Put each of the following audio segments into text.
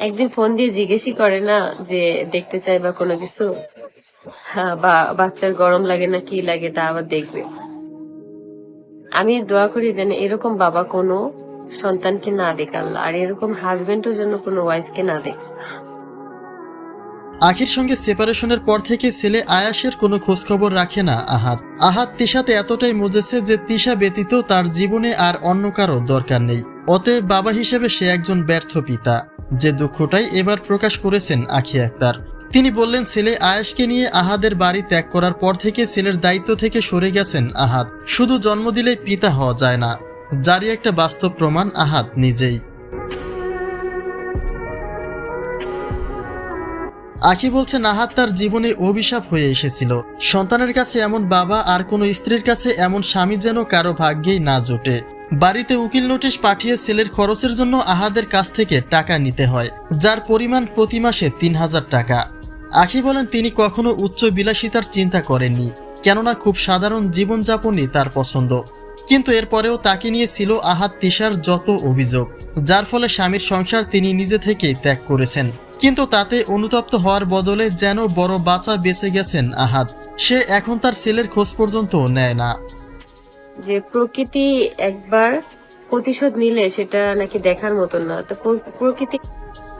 একদিন ফোন দিয়ে জিজ্ঞেসই করে না যে দেখতে চাই বা কোনো কিছু? হ্যাঁ বা বাচ্চার গরম লাগে না, কি লাগে তা আবার দেখবে। আমি দোয়া করি যেন এরকম বাবা কোনো সন্তানকে না দেখ আল্লাহ আর এরকম হাজবেন্ডও যেন কোনো ওয়াইফকে না দেখ আখির সঙ্গে সেপারেশনের পর থেকে ছেলে আয়াসের কোনো খোঁজখবর রাখে না আহাত। আহাত তিশাতে এতটাই মজেছে যে তিশা ব্যতীত তার জীবনে আর অন্য কারও দরকার নেই। অতএব বাবা হিসেবে সে একজন ব্যর্থ পিতা। যে দুঃখটাই এবার প্রকাশ করেছেন আখি আক্তার। তিনি বললেন, ছেলে আয়াসকে নিয়ে আহাদের বাড়ি ত্যাগ করার পর থেকে ছেলের দায়িত্ব থেকে সরে গেছেন আহাত শুধু জন্ম দিলেই পিতা হওয়া যায় না, যারই একটা বাস্তব প্রমাণ আহাত নিজেই। আখি বলছে নাহাত তার জীবনে অভিশাপ হয়ে এসেছিল। সন্তানের কাছে এমন বাবা আর কোনো স্ত্রীর কাছে এমন স্বামী যেন কারও ভাগ্যেই না জোটে। বাড়িতে উকিল নোটিশ পাঠিয়ে ছেলের খরচের জন্য আহাদের কাছ থেকে টাকা নিতে হয়, যার পরিমাণ প্রতি মাসে তিন হাজার টাকা। আখি বলেন তিনি কখনো উচ্চ বিলাসিতার চিন্তা করেননি, কেননা খুব সাধারণ জীবনযাপনই তার পছন্দ। কিন্তু এরপরেও তাকে নিয়ে ছিল আহাদ তিশার যত অভিযোগ, যার ফলে স্বামীর সংসার তিনি নিজে থেকেই ত্যাগ করেছেন। কিন্তু তাতে অনুতপ্ত হওয়ার বদলে যেন বড় বাঁচা বেঁচে গেছেন আহাত সে এখন তার ছেলের খোঁজ পর্যন্ত নেয় না। যে প্রকৃতি একবার প্রতিশোধ নিলে সেটা নাকি দেখার মতন না। তো প্রকৃতি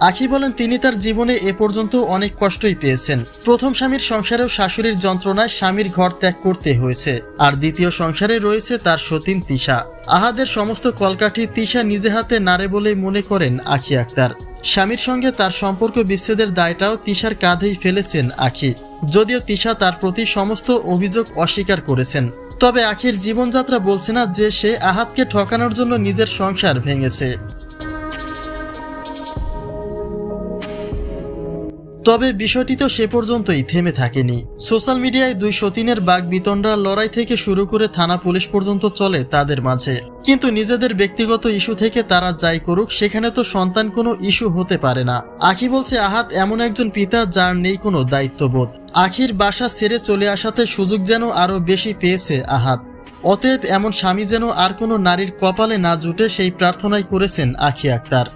আখি বলেন, তিনি তার জীবনে এ পর্যন্ত অনেক কষ্টই পেয়েছেন। প্রথম স্বামীর সংসারেও শাশুড়ির যন্ত্রণায় স্বামীর ঘর ত্যাগ করতে হয়েছে। আর দ্বিতীয় সংসারে রয়েছে তার সতীন তিশা। আহাদের সমস্ত কলকাঠি তিশা নিজে হাতে নারে বলে মনে করেন আখি আক্তার। স্বামীর সঙ্গে তার সম্পর্ক বিচ্ছেদের দায়টাও তিশার কাঁধেই ফেলেছেন আখি। যদিও তিশা তার প্রতি সমস্ত অভিযোগ অস্বীকার করেছেন। তবে আখির জীবনযাত্রা বলছে না যে সে আহাতকে ঠকানোর জন্য নিজের সংসার ভেঙেছে। তবে বিষয়টি তো সে পর্যন্তই থেমে থাকেনি। সোশ্যাল মিডিয়ায় দুই সতীনের বাঘ বিতণ্ডা লড়াই থেকে শুরু করে থানা পুলিশ পর্যন্ত চলে তাদের মাঝে। কিন্তু নিজেদের ব্যক্তিগত ইস্যু থেকে তারা যাই করুক, সেখানে তো সন্তান কোনো ইস্যু হতে পারে না। আখি বলছে, আহাত এমন একজন পিতা যার নেই কোনো দায়িত্ববোধ। আখির বাসা ছেড়ে চলে আসাতে সুযোগ যেন আরও বেশি পেয়েছে আহাত। অতএব এমন স্বামী যেন আর কোনো নারীর কপালে না জুটে সেই প্রার্থনাই করেছেন আখি আক্তার।